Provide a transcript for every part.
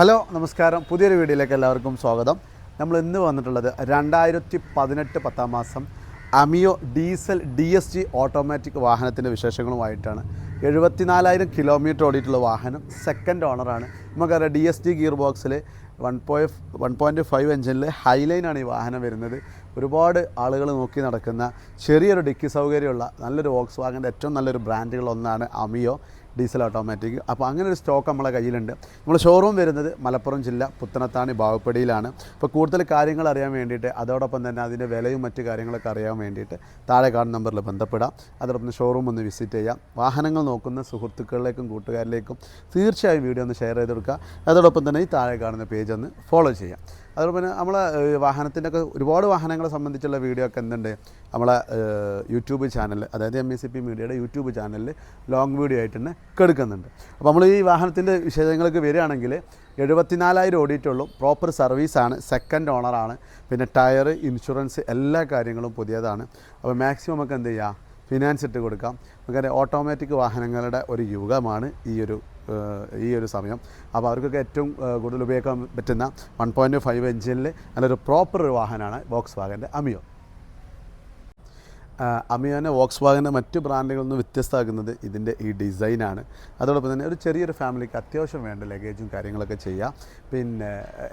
Hello നമസ്കാരം. പുതിയൊരു വീഡിയോയിലേക്ക് എല്ലാവർക്കും സ്വാഗതം. നമ്മൾ ഇന്ന് വന്നിട്ടുള്ളത് രണ്ടായിരത്തി പതിനെട്ട് പത്താം മാസം Ameo diesel D S G automatic വാഹനത്തിന്റെ വിശേഷങ്ങളുമായിട്ടാണ്. എഴുപത്തിനാലായിരം കിലോമീറ്റർ ഓടിയിട്ടുള്ള വാഹനം സെക്കൻഡ് ഓണറാണ് നമുക്കറിയാം ഡി എസ് ജി ഗിയർ ബോക്സിൽ one point one point five എഞ്ചിനിൽ ഹൈലൈനാണ് ഈ വാഹനം വരുന്നത്. ഒരുപാട് ആളുകൾ നോക്കി നടക്കുന്ന ചെറിയൊരു ഡിക്കി സൗകര്യമുള്ള നല്ലൊരു വോക്സ് വാഗന്റെ ഏറ്റവും നല്ലൊരു ബ്രാൻഡുകളൊന്നാണ് അമിയോ. Diesel automatic. അപ്പോൾ അങ്ങനെ ഒരു സ്റ്റോക്ക് നമ്മളെ കയ്യിലുണ്ട്. നമ്മൾ ഷോറൂം വരുന്നത് മലപ്പുറം ജില്ല പുത്തനത്താണി ബാവപ്പടിയിലാണ് അപ്പോൾ കൂടുതൽ കാര്യങ്ങൾ അറിയാൻ വേണ്ടിയിട്ട് അതോടൊപ്പം തന്നെ അതിന്റെ വിലയും മറ്റു കാര്യങ്ങളൊക്കെ അറിയാൻ വേണ്ടിയിട്ട് താഴെ കാണുന്ന നമ്പറിൽ ബന്ധപ്പെടാം. അതോടൊപ്പം ഷോറൂം ഒന്ന് വിസിറ്റ് ചെയ്യാം. വാഹനങ്ങൾ നോക്കുന്ന സുഹൃത്തുക്കളിലേക്കും കൂട്ടുകാരിലേക്കും തീർച്ചയായും വീഡിയോ ഒന്ന് ഷെയർ ചെയ്ത് കൊടുക്കുക. അതോടൊപ്പം തന്നെ ഈ താഴെ കാണുന്ന പേജ് ഒന്ന് ഫോളോ ചെയ്യാം. അതോടൊപ്പം തന്നെ നമ്മളെ വാഹനത്തിന്റെ ഒക്കെ ഒരുപാട് വാഹനങ്ങളെ സംബന്ധിച്ചുള്ള വീഡിയോ ഒക്കെ എന്തുണ്ട്? നമ്മളെ യൂട്യൂബ് ചാനൽ അതായത് എം എസ് സി പി മീഡിയയുടെ യൂട്യൂബ് ചാനലിൽ ലോങ് വീഡിയോ ആയിട്ട് തന്നെ എടുക്കുന്നുണ്ട് അപ്പോൾ നമ്മൾ ഈ വാഹനത്തിന്റെ വിശേഷങ്ങൾക്ക് വരികയാണെങ്കിൽ എഴുപത്തിനാലായിരം ഓടിയിട്ടുള്ളൂ. പ്രോപ്പർ സർവീസാണ് സെക്കൻഡ് ഓണറാണ് പിന്നെ ടയർ ഇൻഷുറൻസ് എല്ലാ കാര്യങ്ങളും പുതിയതാണ്. അപ്പോൾ മാക്സിമം നമുക്ക് എന്ത് ചെയ്യാം? ഫിനാൻസ് ഇട്ട് കൊടുക്കാം. നമുക്കറിയാം ഓട്ടോമാറ്റിക് വാഹനങ്ങളുടെ ഒരു യുഗമാണ് ഈ ഒരു ഈ ഒരു സമയം. അപ്പോൾ അവർക്കൊക്കെ ഏറ്റവും കൂടുതൽ ഉപയോഗിക്കാൻ പറ്റുന്ന വൺ പോയിന്റ് ഫൈവ് എഞ്ചിനിൽ നല്ലൊരു പ്രോപ്പർ ഒരു വാഹനമാണ് വോക്സ് വാഗന്റെ അമിയോ അമിയോനെ വോക്സ് വാഗന്റെ മറ്റ് ബ്രാൻഡുകളിൽ നിന്ന് വ്യത്യസ്തമാക്കുന്നത് ഇതിന്റെ ഈ ഡിസൈനാണ് അതോടൊപ്പം തന്നെ ഒരു ചെറിയൊരു ഫാമിലിക്ക് അത്യാവശ്യം വേണ്ട ലഗേജും കാര്യങ്ങളൊക്കെ ചെയ്യാം. പിന്നെ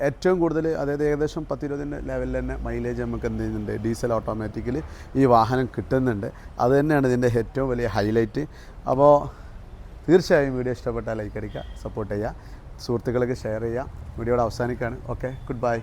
ഏറ്റവും കൂടുതൽ അതായത് ഏകദേശം പത്തിരുപതിന്റെ ലെവലിൽ തന്നെ മൈലേജ് നമുക്ക് എന്ത് ചെയ്യുന്നുണ്ട്? ഡീസൽ ഓട്ടോമാറ്റിക്കലി ഈ വാഹനം കിട്ടുന്നുണ്ട്. അത് തന്നെയാണ് ഇതിന്റെ ഏറ്റവും വലിയ ഹൈലൈറ്റ് അപ്പോൾ തീർച്ചയായും വീഡിയോ ഇഷ്ടപ്പെട്ടാൽ ലൈക്ക് അടിക്കുക സപ്പോർട്ട് ചെയ്യുക. സുഹൃത്തുക്കൾക്ക് ഷെയർ ചെയ്യുക. വീഡിയോയുടെ അവസാനിക്കുകയാണ് ഓക്കെ ഗുഡ് ബൈ